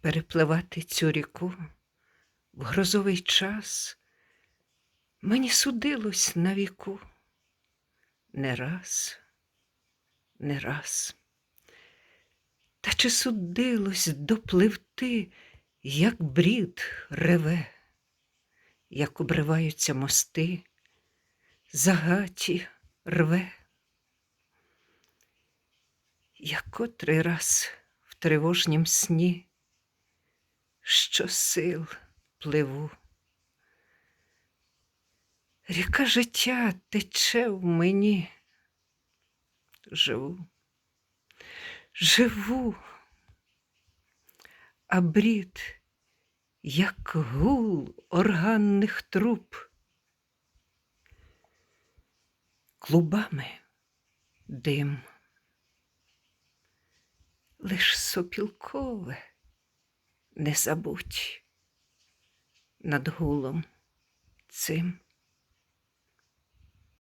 перепливати цю ріку в грозовий час мені судилось на віку не раз, не раз. Та чи судилось допливти, як брід реве, як обриваються мости, загаті рве? Я котрий раз в тривожнім сні, що сил пливу. Ріка життя тече в мені. Живу, живу, а брід, як гул органних труб, клубами дим. Лиш сопілкове не забудь над гулом цим.